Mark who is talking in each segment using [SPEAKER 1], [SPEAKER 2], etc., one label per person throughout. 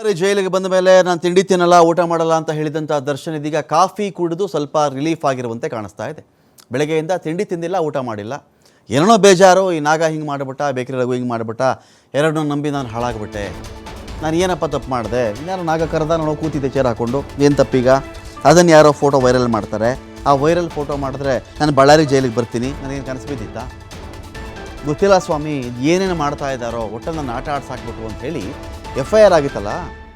[SPEAKER 1] ಬಳ್ಳಾರಿ ಜೈಲಿಗೆ ಬಂದ ಮೇಲೆ ನಾನು ತಿಂಡಿ ತಿನ್ನಲ್ಲ, ಊಟ ಮಾಡಲ್ಲ ಅಂತ ಹೇಳಿದಂಥ ದರ್ಶನ್ ಇದೀಗ ಕಾಫಿ ಕುಡಿದು ಸ್ವಲ್ಪ ರಿಲೀಫ್ ಆಗಿರುವಂತೆ ಕಾಣಿಸ್ತಾ ಇದೆ. ಬೆಳಗ್ಗೆಯಿಂದ ತಿಂಡಿ ತಿಂದಿಲ್ಲ, ಊಟ ಮಾಡಿಲ್ಲ. ಏನೋ ಬೇಜಾರು, ಈ ನಾಗ ಹಿಂಗೆ ಮಾಡಿಬಿಟ್ಟ, ಬೇಕರಿ ರಘು ಹಿಂಗೆ ಮಾಡಿಬಿಟ್ಟ, ಎರಡನ್ನೂ ನಂಬಿ ನಾನು ಹಾಳಾಗ್ಬಿಟ್ಟೆ. ನಾನು ಏನಪ್ಪ ತಪ್ಪು ಮಾಡಿದೆ? ಇನ್ಯಾರು ನಾಗ ಕರೆದ ನಾನು ಕೂತಿದ್ದೆ ಚೇರ್ ಹಾಕ್ಕೊಂಡು ಏನು ತಪ್ಪೀಗ? ಅದನ್ನು ಯಾರೋ ಫೋಟೋ ವೈರಲ್ ಮಾಡ್ತಾರೆ. ಆ ವೈರಲ್ ಫೋಟೋ ಮಾಡಿದ್ರೆ ನಾನು ಬಳ್ಳಾರಿ ಜೈಲಿಗೆ ಬರ್ತೀನಿ. ನನಗೇನು ಕನಸು ಬಿದ್ದಿತ್ತಾ? ಗೊತ್ತಿಲ್ಲ ಸ್ವಾಮಿ, ಏನೇನು ಮಾಡ್ತಾ ಇದ್ದಾರೋ ಒಟ್ಟಲ್ಲಿ ನನ್ನ ಆಟ ಆಡ್ಸಾಕ್ಬಿಟ್ಟು ಅಂತ ಹೇಳಿ ಎಫ್ ಐ ಆರ್ ಆಗಿತ್ತಲ್ಲ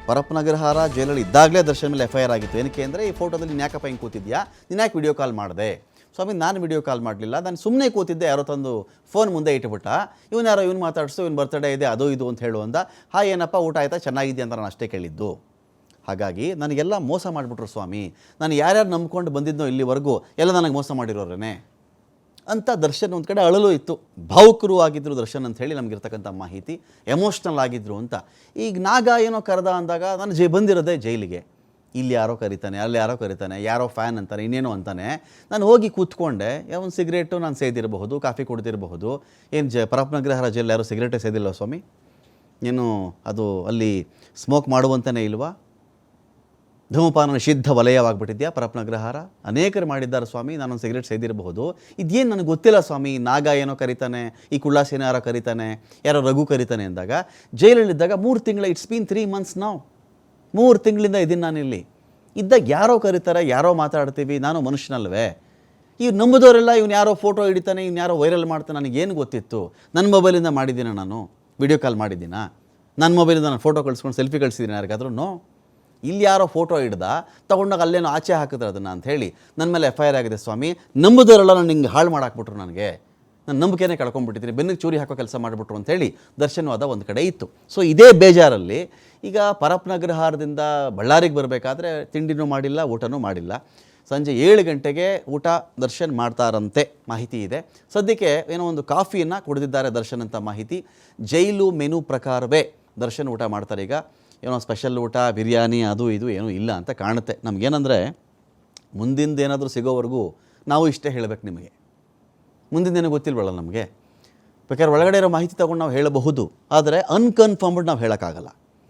[SPEAKER 1] ಪರಪ್ಪನಗರಹಾರ ಜೈಲಲ್ಲಿ ಇದ್ದಾಗಲೇ ದರ್ಶನ ಮೇಲೆ ಎಫ್ ಐ ಆರ್ ಆಗಿತ್ತು. ಏನಕ್ಕೆ ಅಂದರೆ ಈ ಫೋಟೋದಲ್ಲಿ ನೀನು ಯಾಕಪ್ಪ ಹಿಂಗೆ ಕೂತಿದ್ಯಾ? ನೀನು ಯಾಕೆ ವಿಡಿಯೋ ಕಾಲ್ ಮಾಡಿದೆ? ಸ್ವಾಮಿ, ನಾನು ವಿಡಿಯೋ ಕಾಲ್ ಮಾಡಲಿಲ್ಲ. ನಾನು ಸುಮ್ಮನೆ ಕೂತಿದ್ದೆ, ಯಾರೋ ತಂದು ಫೋನ್ ಮುಂದೆ ಇಟ್ಬಿಟ್ಟ. ಇವನು ಯಾರೋ ಇವ್ನು ಮಾತಾಡಿಸು ಇವ್ನು ಬರ್ತಡೇ ಇದೆ, ಅದು ಇದು ಅಂತ ಹೇಳುವಂದ ಹಾ ಏನಪ್ಪ, ಊಟ ಆಯ್ತಾ? ಚೆನ್ನಾಗಿದೆ ಅಂತ ನಾನು ಅಷ್ಟೇ ಕೇಳಿದ್ದು. ಹಾಗಾಗಿ ನನಗೆಲ್ಲ ಮೋಸ ಮಾಡಿಬಿಟ್ರು ಸ್ವಾಮಿ. ನಾನು ಯಾರ್ಯಾರು ನಂಬ್ಕೊಂಡು ಬಂದಿದ್ದೋ ಇಲ್ಲಿವರೆಗೂ ಎಲ್ಲ ನನಗೆ ಮೋಸ ಮಾಡಿರೋರೇನೆ. ಅಂತ ದರ್ಶನ್ ಒಂದು ಕಡೆ ಅಳಲು ಇತ್ತು. ಭಾವುಕರು ಆಗಿದ್ರು ದರ್ಶನ್ ಅಂತ ಹೇಳಿ ನಮಗಿರ್ತಕ್ಕಂಥ ಮಾಹಿತಿ. ಎಮೋಷ್ನಲ್ ಆಗಿದ್ರು ಅಂತ. ಈಗ ನಾಗ ಏನೋ ಕರೆದ ಅಂದಾಗ ನಾನು ಜೈ, ಬಂದಿರೋದೆ ಜೈಲಿಗೆ. ಇಲ್ಲಿ ಯಾರೋ ಕರಿತಾನೆ, ಅಲ್ಲಿ ಯಾರೋ ಕರಿತಾನೆ, ಯಾರೋ ಫ್ಯಾನ್ ಅಂತಾನೆ, ಇನ್ನೇನೋ ಅಂತಾನೆ. ನಾನು ಹೋಗಿ ಕೂತ್ಕೊಂಡೆ ಒಂದು ಸಿಗರೇಟು ನಾನು ಸೇದಿರಬಹುದು, ಕಾಫಿ ಕುಡ್ದಿರಬಹುದು. ಏನು ಜ ಪರಪನಗ್ರಹರ ಜೈಲು ಯಾರೋ ಸಿಗರೇಟೇ ಸೇದಿಲ್ಲ ಸ್ವಾಮಿ? ಏನು ಅದು ಅಲ್ಲಿ ಸ್ಮೋಕ್ ಮಾಡುವಂತನೇ ಇಲ್ವಾ? ಧೂಮಪಾನ ನಿಷಿದ್ಧ ವಲಯವಾಗ್ಬಿಟ್ಟಿದ್ಯಾ? ಪರಪ್ನಗ್ರಹಾರ? ಅನೇಕರು ಮಾಡಿದ್ದಾರೆ ಸ್ವಾಮಿ, ನಾನೊಂದು ಸಿಗರೇಟ್ ಸೇದಿರಬಹುದು. ಇದೇನು ನನಗೆ ಗೊತ್ತಿಲ್ಲ ಸ್ವಾಮಿ, ನಾಗ ಏನೋ ಕರೀತಾನೆ, ಈ ಕುಳ್ಳಾಸೇನ ಯಾರೋ ಕರೀತಾನೆ, ಯಾರೋ ರಘು ಕರೀತಾನೆ ಅಂದಾಗ ಜೈಲಲ್ಲಿದ್ದಾಗ ಮೂರು ತಿಂಗಳ ಇಟ್ಸ್ ಬೀನ್ ತ್ರೀ ಮಂತ್ಸ್ ನಾವು ಮೂರು ತಿಂಗಳಿಂದ ಇದ್ದೀನಿ ನಾನಿಲ್ಲಿ. ಇದ್ದಾಗ ಯಾರೋ ಕರೀತಾರೆ, ಯಾರೋ ಮಾತಾಡ್ತೀವಿ, ನಾನು ಮನುಷ್ಯನಲ್ವೇ? ಈ ನಂಬಿದವರೆಲ್ಲ ಇವ್ನು ಯಾರೋ ಫೋಟೋ ಹಿಡಿತಾನೆ, ಇವ್ನು ಯಾರೋ ವೈರಲ್ ಮಾಡ್ತಾನೆ, ನನಗೇನು ಗೊತ್ತಿತ್ತು? ನನ್ನ ಮೊಬೈಲಿಂದ ಮಾಡಿದ್ದೀನಿ ನಾನು? ವಿಡಿಯೋ ಕಾಲ್ ಮಾಡಿದ್ದೀನಾ? ನನ್ನ ಮೊಬೈಲಿಂದ ನಾನು ಫೋಟೋ ಕಳಿಸ್ಕೊಂಡು ಸೆಲ್ಫಿ ಕಳಿಸಿದ್ದೀನಿ ಯಾರಿಗಾದ್ರೂ? ಇಲ್ಲಿ ಯಾರೋ ಫೋಟೋ ಹಿಡ್ದ ತೊಗೊಂಡಾಗ ಅಲ್ಲೇನೋ ಆಚೆ ಹಾಕಿದ್ರೆ ಅದನ್ನು ಅಂತ ಹೇಳಿ ನನ್ನ ಮೇಲೆ ಎಫ್ ಐ ಆಗಿದೆ ಸ್ವಾಮಿ ನಂಬುದರೆಲ್ಲ ನಾನು ಹಿಂಗೆ ಹಾಳು ಮಾಡಾಕ್ಬಿಟ್ರು ನನಗೆ. ನನ್ನ ನಂಬಿಕೆನೇ ಕಳ್ಕೊಂಡ್ಬಿಟ್ಟಿದ್ದೀನಿ ಬೆನ್ನಿಗೆ ಚೂರಿ ಹಾಕೋ ಕೆಲಸ ಮಾಡಿಬಿಟ್ರು ಅಂಥೇಳಿ ದರ್ಶನವಾದ ಒಂದು ಕಡೆ ಇತ್ತು. ಸೊ ಇದೇ ಬೇಜಾರಲ್ಲಿ ಈಗ ಪರಪ್ನಗ್ರಹಾರದಿಂದ ಬಳ್ಳಾರಿಗೆ ಬರಬೇಕಾದ್ರೆ ತಿಂಡಿನೂ ಮಾಡಿಲ್ಲ, ಊಟನೂ ಮಾಡಿಲ್ಲ. ಸಂಜೆ ಏಳು ಗಂಟೆಗೆ ಊಟ, ದರ್ಶನ್ ಮಾಡ್ತಾರಂತೆ ಮಾಹಿತಿ ಇದೆ. ಸದ್ಯಕ್ಕೆ ಏನೋ ಒಂದು ಕಾಫಿಯನ್ನು ಕುಡಿದಿದ್ದಾರೆ ದರ್ಶನ್ ಅಂತ ಮಾಹಿತಿ. ಜೈಲು ಮೆನು ಪ್ರಕಾರವೇ ದರ್ಶನ್ ಊಟ ಮಾಡ್ತಾರೆ ಈಗ. ಏನೋ ಸ್ಪೆಷಲ್ ಊಟ, ಬಿರಿಯಾನಿ, ಅದು ಇದು ಏನೂ ಇಲ್ಲ ಅಂತ ಕಾಣುತ್ತೆ. ನಮಗೇನಂದರೆ ಮುಂದಿಂದೇನಾದರೂ ಸಿಗೋವರೆಗೂ ನಾವು ಇಷ್ಟೇ ಹೇಳಬೇಕು ನಿಮಗೆ. ಮುಂದಿನ ಗೊತ್ತಿಲ್ವಲ್ಲ ನಮಗೆ. ಬೇಕಾದ್ರೆ ಒಳಗಡೆ ಇರೋ ಮಾಹಿತಿ ತಗೊಂಡು ನಾವು ಹೇಳಬಹುದು. ಆದರೆ ಅನ್ಕನ್ಫರ್ಮ್ಡ್ ನಾವು ಹೇಳೋಕ್ಕಾಗಲ್ಲ.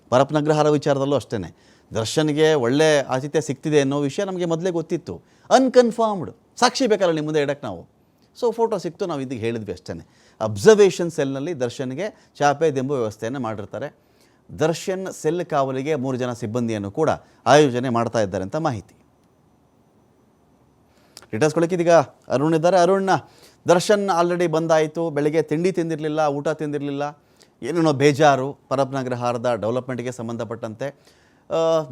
[SPEAKER 1] ಪರಪ್ನಗ್ರಹಾರ ವಿಚಾರದಲ್ಲೂ ಅಷ್ಟೇ ದರ್ಶನ್ಗೆ ಒಳ್ಳೆ ಆತಿಥ್ಯ ಸಿಗ್ತಿದೆ ಅನ್ನೋ ವಿಷಯ ನಮಗೆ ಮೊದಲೇ ಗೊತ್ತಿತ್ತು. ಅನ್ಕನ್ಫರ್ಮ್ಡ್. ಸಾಕ್ಷಿ ಬೇಕಲ್ಲ ನಿಮ್ಮ ಮುಂದೆ ಇಡಕ್ಕೆ ನಾವು. ಸೊ ಫೋಟೋ ಸಿಕ್ತು, ನಾವು ಇದಕ್ಕೆ ಹೇಳಿದ್ವಿ ಅಷ್ಟೇ ಅಬ್ಸರ್ವೇಷನ್ ಸೆಲ್ನಲ್ಲಿ ದರ್ಶನ್ಗೆ ಚಾಪೆ, ದೆಂಬು ವ್ಯವಸ್ಥೆಯನ್ನು ಮಾಡಿರ್ತಾರೆ. ದರ್ಶನ್ ಸೆಲ್ ಕಾವಲಿಗೆ ಮೂರು ಜನ ಸಿಬ್ಬಂದಿಯನ್ನು ಕೂಡ ಆಯೋಜನೆ ಮಾಡ್ತಾ ಇದ್ದಾರೆ ಅಂತ ಮಾಹಿತಿ. ಡೀಟೇಲ್ಸ್ ಕೊಡೋಕ್ಕಿದೀಗ ಅರುಣ್ ಇದ್ದಾರೆ. ಅರುಣ್ನ ದರ್ಶನ್ ಆಲ್ರೆಡಿ ಬಂದಾಯಿತು. ಬೆಳಿಗ್ಗೆ ತಿಂಡಿ ತಿಂದಿರಲಿಲ್ಲ, ಊಟ ತಿಂದಿರಲಿಲ್ಲ. ಏನೇನೋ ಬೇಜಾರು ಪರಪ್ಪನಗರಹಾರದ ಡೆವಲಪ್ಮೆಂಟ್ಗೆ ಸಂಬಂಧಪಟ್ಟಂತೆ.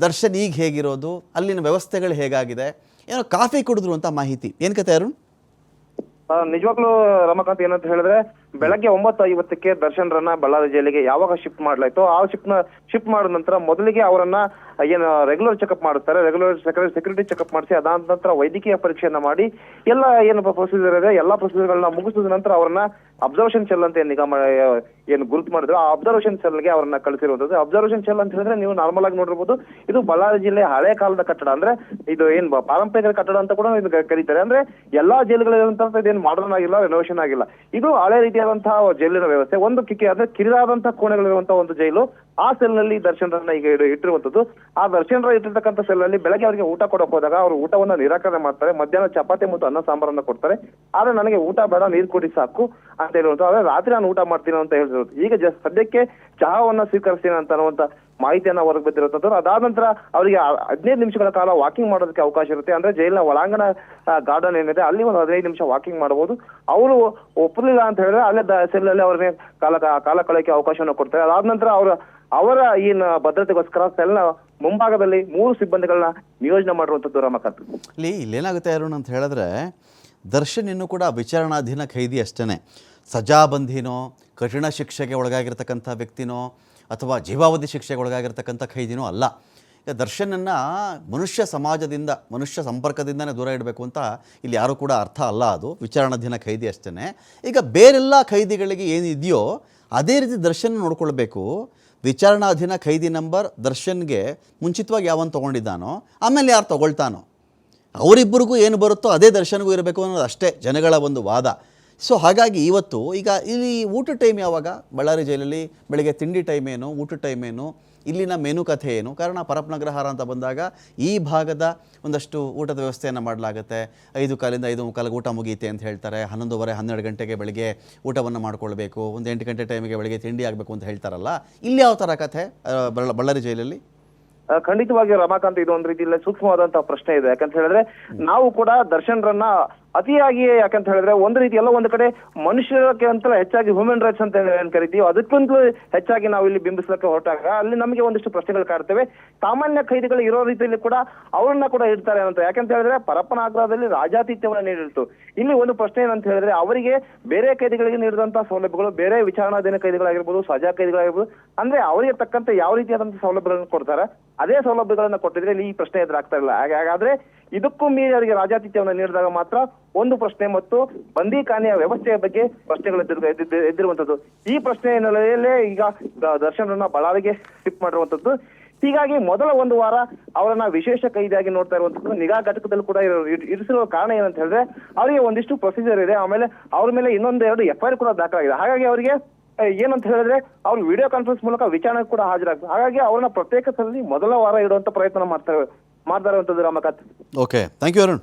[SPEAKER 1] ದರ್ಶನ್ ಈಗ ಹೇಗಿರೋದು, ಅಲ್ಲಿನ ವ್ಯವಸ್ಥೆಗಳು ಹೇಗಾಗಿದೆ, ಏನೋ ಕಾಫಿ ಕುಡಿದ್ರು ಅಂತ ಮಾಹಿತಿ. ಏನು ಕತೆ ಅರುಣ್?
[SPEAKER 2] ನಿಜವಾಗ್ಲೂ ರಮಾಕಾಂತ್ ಏನಂತ ಹೇಳಿದ್ರೆ ಬೆಳಗ್ಗೆ ಒಂಬತ್ತು ಐವತ್ತಕ್ಕೆ ದರ್ಶನ್ ರನ್ನ ಬಳ್ಳಾರಿ ಜೈಲಿಗೆ ಯಾವಾಗ ಶಿಫ್ಟ್ ಮಾಡ್ಲಾಯ್ತು ಆ ಶಿಫ್ಟ್ನ ಶಿಫ್ಟ್ ಮಾಡಿದ ನಂತರ ಮೊದಲಿಗೆ ಅವರನ್ನ ಏನು ರೆಗ್ಯುಲರ್ ಚೆಕಪ್ ಮಾಡುತ್ತಾರೆ. ರೆಗ್ಯುಲರ್ ಸೆಕ್ಯೂರಿಟಿ ಚೆಕಪ್ ಮಾಡಿಸಿ ಅದಾದ ನಂತರ ವೈದ್ಯಕೀಯ ಪರೀಕ್ಷೆಯನ್ನ ಮಾಡಿ ಎಲ್ಲ ಏನು ಪ್ರೊಸೀಜರ್ ಇದೆ, ಎಲ್ಲಾ ಪ್ರೊಸೀಜರ್ಗಳನ್ನ ಮುಗಿಸಿದ ನಂತರ ಅವರನ್ನ ಅಬ್ಸರ್ವೇಷನ್ ಸೆಲ್ ಅಂತ ಏನು ನಿಗಮ ಏನು ಗುರುತು ಮಾಡಿದ್ರು. ಆ ಅಬ್ಸರ್ವೇಷನ್ ಸೆಲ್ಗೆ ಅವರನ್ನ ಕಳಿಸಿರುವಂತದ್ದು ಅಬ್ಸರ್ವೇಷನ್ ಸೆಲ್ ಅಂತ ಹೇಳಿದ್ರೆ ನೀವು ನಾರ್ಮಲ್ ಆಗಿ ನೋಡಿರ್ಬೋದು. ಇದು ಬಳ್ಳಾರಿ ಜಿಲ್ಲೆ ಹಳೆ ಕಾಲದ ಕಟ್ಟಡ. ಅಂದ್ರೆ ಇದು ಏನ್ ಪಾರಂಪರಿಕ ಕಟ್ಟಡ ಅಂತ ಕೂಡ ಕರೀತಾರೆ. ಅಂದ್ರೆ ಎಲ್ಲಾ ಜೈಲುಗಳಿರುವಂತ ಇದೇನು ಮಾಡರ್ನ್ ಆಗಿಲ್ಲ ರೆನೋವೇಷನ್ ಆಗಿಲ್ಲ. ಇದು ಹಳೆ ರೀತಿಯಾದಂತಹ ಜೈಲಿನ ವ್ಯವಸ್ಥೆ ಒಂದು ಕಿಕ್ಕೆ ಅಂದ್ರೆ ಕಿರಿದಾದಂತಹ ಕೋಣೆಗಳಿರುವಂತಹ ಒಂದು ಜೈಲು ಆ ಸೆಲ್ನಲ್ಲಿ ದರ್ಶನ್ ರನ್ನ ಈಗ ಇಟ್ಟಿರುವಂತದ್ದು. ಆ ದರ್ಶನ್ ರ ಇಟ್ಟಿರ್ತಕ್ಕಂಥ ಸೆಲ್ನಲ್ಲಿ ಬೆಳಗ್ಗೆ ಅವರಿಗೆ ಊಟ ಕೊಡಕ್ ಹೋದಾಗ ಅವರು ಊಟವನ್ನ ನಿರಾಕರಣೆ ಮಾಡ್ತಾರೆ. ಮಧ್ಯಾಹ್ನ ಚಪಾತಿ ಮತ್ತು ಅನ್ನ ಸಾಂಬಾರನ್ನ ಕೊಡ್ತಾರೆ. ಆದ್ರೆ ನನಗೆ ಊಟ ಬೇಡ, ನೀರು ಕೊಡಿ ಸಾಕು ಅಂತ ಹೇಳುವಂತ ಆದ್ರೆ ರಾತ್ರಿ ನಾನು ಊಟ ಮಾಡ್ತೀನಿ ಅಂತ ಹೇಳ್ತಿರೋದು. ಈಗ ಸದ್ಯಕ್ಕೆ ಚಹಾವನ್ನ ಸ್ವೀಕರಿಸ್ತೀನಿ ಅಂತ ಅನ್ನುವಂತ ಮಾಹಿತಿಯನ್ನ ಹೊರಗೆ ಬಿದ್ದಿರುವಂತದ್ದು ಅದಾದ ನಂತರ ಅವರಿಗೆ ಹದಿನೈದು ನಿಮಿಷಗಳ ಕಾಲ ವಾಕಿಂಗ್ ಮಾಡೋದಕ್ಕೆ ಅವಕಾಶ ಇರುತ್ತೆ. ಅಂದ್ರೆ ಜೈಲಿನ ಒಳಾಂಗಣ ಗಾರ್ಡನ್ ಏನಿದೆ, ಅಲ್ಲಿ ಒಂದು ಹದಿನೈದು ನಿಮಿಷ ವಾಕಿಂಗ್ ಮಾಡಬಹುದು ಅವರು ಒಪ್ಪಲಿಲ್ಲ ಅಂತ ಹೇಳಿದ್ರೆ ಅಲ್ಲೇ ಸೆಲ್ ಅಲ್ಲಿ ಅವ್ರಿಗೆ ಕಾಲ ಕಾಲ ಕಳೆಯಕ್ಕೆ ಅವಕಾಶವನ್ನು ಕೊಡ್ತಾರೆ. ಅದಾದ ನಂತರ ಅವರ ಅವರ ಈ ಭದ್ರತೆಗೋಸ್ಕರ ಸೆಲ್ನ ಮುಂಭಾಗದಲ್ಲಿ ಮೂರು ಸಿಬ್ಬಂದಿಗಳನ್ನ ನಿಯೋಜನೆ ಮಾಡಿರುವಂತದ್ದು ರಮಕಾಂತ್.
[SPEAKER 1] ಇಲ್ಲಿ ಇಲ್ಲೇನಾಗುತ್ತೆ ಅರುಣ್ ಅಂತ ಹೇಳಿದ್ರೆ, ದರ್ಶನ್ ಇನ್ನೂ ಕೂಡ ವಿಚಾರಣಾಧೀನ ಖೈದಿ ಅಷ್ಟೇ ಸಜಾಬಂಧಿನೋ ಕಠಿಣ ಶಿಕ್ಷೆಗೆ ಒಳಗಾಗಿರ್ತಕ್ಕಂಥ ವ್ಯಕ್ತಿನೋ, ಅಥವಾ ಜೀವಾವಧಿ ಶಿಕ್ಷೆಗೆ ಒಳಗಾಗಿರ್ತಕ್ಕಂಥ ಖೈದಿನೋ ಅಲ್ಲ. ಈಗ ದರ್ಶನನ್ನು ಮನುಷ್ಯ ಸಮಾಜದಿಂದ, ಮನುಷ್ಯ ಸಂಪರ್ಕದಿಂದನೇ ದೂರ ಇಡಬೇಕು ಅಂತ ಇಲ್ಲಿ ಯಾರೂ ಕೂಡ ಅರ್ಥ ಅಲ್ಲ ಅದು. ವಿಚಾರಣಾಧೀನ ಖೈದಿ ಅಷ್ಟೇ ಈಗ ಬೇರೆಲ್ಲ ಖೈದಿಗಳಿಗೆ ಏನಿದೆಯೋ, ಅದೇ ರೀತಿ ದರ್ಶನ ನೋಡ್ಕೊಳ್ಬೇಕು. ವಿಚಾರಣಾಧೀನ ಖೈದಿ ನಂಬರ್ ದರ್ಶನ್ಗೆ ಮುಂಚಿತವಾಗಿ ಯಾವನ್ನು ತೊಗೊಂಡಿದ್ದಾನೋ, ಆಮೇಲೆ ಯಾರು ತೊಗೊಳ್ತಾನೋ, ಅವರಿಬ್ಬರಿಗೂ ಏನು ಬರುತ್ತೋ ಅದೇ ದರ್ಶನ್ಗೂ ಇರಬೇಕು ಅನ್ನೋದು ಅಷ್ಟೇ, ಜನಗಳ ಒಂದು ವಾದ. ಸೊ ಹಾಗಾಗಿ ಇವತ್ತು ಈಗ ಇಲ್ಲಿ ಊಟ ಟೈಮ್ ಯಾವಾಗ? ಬಳ್ಳಾರಿ ಜೈಲಲ್ಲಿ ಬೆಳಗ್ಗೆ ತಿಂಡಿ ಟೈಮ್ ಏನು ಊಟ ಟೈಮ್ ಏನು ಇಲ್ಲಿನ ಮೆನು ಕಥೆ ಏನು? ಕಾರಣ ಪರಪ್ನಗ್ರಹಾರ ಅಂತ ಬಂದಾಗ ಈ ಭಾಗದ ಒಂದಷ್ಟು ಊಟದ ವ್ಯವಸ್ಥೆಯನ್ನು ಮಾಡಲಾಗುತ್ತೆ. ಐದು ಕಾಲಿಂದ ಐದು ಮುಕ್ಕಾಲಿಗೆ ಊಟ ಮುಗಿಯುತ್ತೆ ಅಂತ ಹೇಳ್ತಾರೆ. ಹನ್ನೊಂದುವರೆ ಹನ್ನೆರಡು ಗಂಟೆಗೆ ಬೆಳಿಗ್ಗೆ ಊಟವನ್ನು ಮಾಡ್ಕೊಳ್ಬೇಕು. ಒಂದು ಎಂಟು ಗಂಟೆ ಟೈಮಿಗೆ ಬೆಳಿಗ್ಗೆ ತಿಂಡಿ ಆಗಬೇಕು ಅಂತ ಹೇಳ್ತಾರಲ್ಲ ಇಲ್ಲಿ ಯಾವ ಥರ ಕಥೆ ಬಳ್ಳ- ಬಳ್ಳಾರಿ ಜೈಲಲ್ಲಿ?
[SPEAKER 2] ಖಂಡಿತವಾಗಿ ರಮಾಕಾಂತ್ ಇದು ಒಂದ್ ರೀತಿಯಲ್ಲಿ ಸೂಕ್ಷ್ಮವಾದಂತಹ ಪ್ರಶ್ನೆ ಇದೆ. ಯಾಕಂತ ಹೇಳಿದ್ರೆ ನಾವು ಕೂಡ ದರ್ಶನ್ರನ್ನ ಅತಿಯಾಗಿ ಯಾಕಂತ ಹೇಳಿದ್ರೆ ಒಂದು ರೀತಿ ಎಲ್ಲ ಒಂದು ಕಡೆ ಮನುಷ್ಯರಕ್ಕೆ ಅಂತ ಹೆಚ್ಚಾಗಿ ಹ್ಯೂಮನ್ ರೈಟ್ಸ್ ಅಂತ ಏನ್ ಕರಿತೀವಿ ಅದಕ್ಕಿಂತಲೂ ಹೆಚ್ಚಾಗಿ ನಾವು ಇಲ್ಲಿ ಬಿಂಬಿಸಲಿಕ್ಕೆ ಹೊರಟಾಗ ಅಲ್ಲಿ ನಮಗೆ ಒಂದಿಷ್ಟು ಪ್ರಶ್ನೆಗಳು ಕಾಡ್ತೇವೆ ಸಾಮಾನ್ಯ ಖೈದಿಗಳು ಇರೋ ರೀತಿಯಲ್ಲಿ ಕೂಡ ಅವ್ರನ್ನ ಕೂಡ ಇಡ್ತಾರೆ ಅಂತ. ಯಾಕಂತ ಹೇಳಿದ್ರೆ ಪರಪ್ಪನ ಆಗ್ರಹದಲ್ಲಿ ರಾಜಾತಿಥ್ಯವನ್ನು ನೀಡಿರ್ತು. ಇಲ್ಲಿ ಒಂದು ಪ್ರಶ್ನೆ ಏನಂತ ಹೇಳಿದ್ರೆ ಅವರಿಗೆ ಬೇರೆ ಖೈದಿಗಳಿಗೆ ನೀಡಿದಂತಹ ಸೌಲಭ್ಯಗಳು, ಬೇರೆ ವಿಚಾರಣಾಧೀನ ಖೈದಿಗಳಾಗಿರ್ಬೋದು, ಸಜಾ ಖೈದಿಗಳಾಗಿರ್ಬೋದು, ಅಂದ್ರೆ ಅವರಿಗೆ ತಕ್ಕಂತೆ ಯಾವ ರೀತಿಯಾದಂತಹ ಸೌಲಭ್ಯಗಳನ್ನು ಕೊಡ್ತಾರೆ? ಅದೇ ಸೌಲಭ್ಯಗಳನ್ನ ಕೊಟ್ಟಿದ್ರೆ ಇಲ್ಲಿ ಈ ಪ್ರಶ್ನೆ ಎದುರಾಗ್ತಾ ಇಲ್ಲ. ಹಾಗೆ- ಹಾಗಾದ್ರೆ ಇದಕ್ಕೂ ಮೀರಿ ಅವರಿಗೆ ರಾಜಾತಿಥ್ಯವನ್ನು ನೀಡಿದಾಗ ಮಾತ್ರ ಒಂದು ಪ್ರಶ್ನೆ ಮತ್ತು ಬಂದಿಖಾನೆಯ ವ್ಯವಸ್ಥೆಯ ಬಗ್ಗೆ ಪ್ರಶ್ನೆಗಳು ಎದ್ದಿರ್- ಎದ್ದಿರ್- ಎದ್ದಿರುವಂತದ್ದು ಈ ಪ್ರಶ್ನೆ ಹಿನ್ನೆಲೆಯಲ್ಲೇ ಈಗ ದರ್ಶನರನ್ನ ಬಳ್ಳಾರಿಗೆ ಶಿಫ್ಟ್ ಮಾಡಿರುವಂತದ್ದು ಹೀಗಾಗಿ ಮೊದಲ ಒಂದು ವಾರ ಅವರನ್ನ ವಿಶೇಷ ಕೈದಿಯಾಗಿ ನೋಡ್ತಾ ಇರುವಂತದ್ದು ನಿಗಾ ಘಟಕದಲ್ಲಿ ಕೂಡ ಇರೋ- ಇರ್- ಇರಿಸಿರುವ ಕಾರಣ ಏನಂತ ಹೇಳಿದ್ರೆ, ಅವರಿಗೆ ಒಂದಿಷ್ಟು ಪ್ರೊಸೀಜರ್ ಇದೆ. ಆಮೇಲೆ ಅವ್ರ ಮೇಲೆ ಇನ್ನೊಂದು ಎರಡು ಎಫ್ ಕೂಡ ದಾಖಲಾಗಿದೆ. ಹಾಗಾಗಿ ಅವರಿಗೆ ಏನಂತ ಹೇಳಿದ್ರೆ, ಅವ್ರು ವಿಡಿಯೋ ಕಾನ್ಫರೆನ್ಸ್ ಮೂಲಕ ವಿಚಾರಣೆ ಕೂಡ ಹಾಜರಾಗ್ತದೆ ಹಾಗಾಗಿ ಅವರನ್ನ ಪ್ರತ್ಯೇಕ ಸಲಲ್ಲಿ ಮೊದಲ ವಾರ ಇಡುವಂತ ಪ್ರಯತ್ನ ಮಾಡ್ತಾರೆ ಮಾಡ್ತಾ ಇರುವಂತದ್ದು Ramakant
[SPEAKER 1] okay thank you Arun